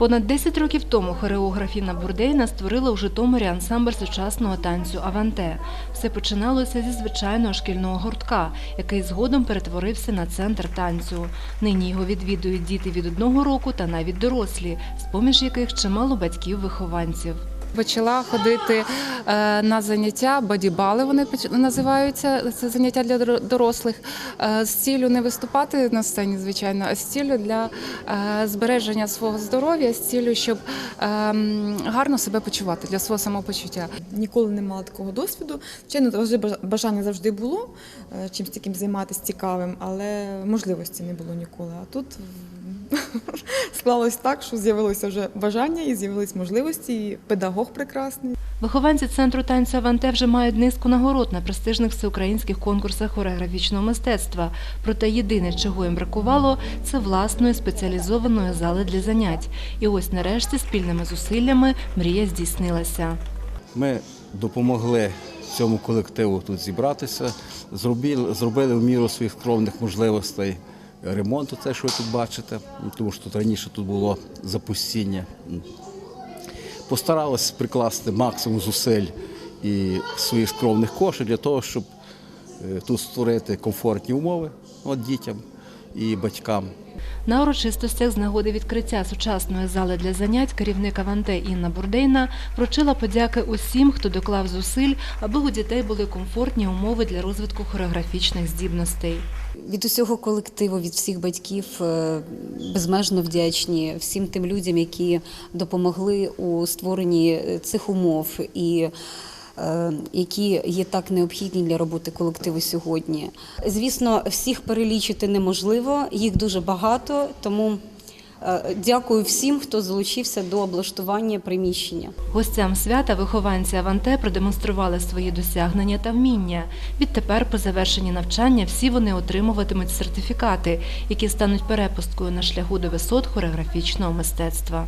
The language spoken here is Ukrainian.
Понад 10 років тому хореографіна Бурдейна створила у Житомирі ансамбль сучасного танцю Аванте. Все починалося зі звичайного шкільного гуртка, який згодом перетворився на центр танцю. Нині його відвідують діти від одного року та навіть дорослі, з-поміж яких чимало батьків-вихованців. Почала ходити е, на заняття, бодібали вони називаються. Це заняття для дорослих е, з ціллю не виступати на сцені, звичайно, а з ціллю для е, збереження свого здоров'я, з ціллю, щоб гарно себе почувати для свого самопочуття. Ніколи не мала такого досвіду. Звичайно, бажання завжди було чимось таким займатися цікавим, але можливості не було ніколи. А тут склалось так, що з'явилося вже бажання і з'явились можливості, і педагог прекрасний. Вихованці центру танцю Аванте вже мають низку нагород на престижних всеукраїнських конкурсах хореографічного мистецтва. Проте єдине, чого їм бракувало, це власної спеціалізованої зали для занять. І ось нарешті спільними зусиллями мрія здійснилася. Ми допомогли цьому колективу тут зібратися, зробили, зробили в міру своїх скромних можливостей ремонту, те, що ви тут бачите, тому що тут раніше тут було запустіння. Постаралась прикласти максимум зусиль і своїх скромних коштів для того, щоб е, тут створити комфортні умови от дітям і батькам. На урочистостях з нагоди відкриття сучасної зали для занять керівник Аванте Інна Бурдейна вручила подяки усім, хто доклав зусиль, аби у дітей були комфортні умови для розвитку хореографічних здібностей. Від усього колективу, від всіх батьків е, безмежно вдячні всім тим людям, які допомогли у створенні е, цих умов і які є так необхідні для роботи колективу сьогодні. Звісно, всіх перелічити неможливо, їх дуже багато, тому е, дякую всім, хто залучився до облаштування приміщення. Гостям свята вихованці Аванте продемонстрували свої досягнення та вміння. Відтепер, по завершенні навчання, всі вони отримуватимуть сертифікати, які стануть перепусткою на шляху до висот хореографічного мистецтва.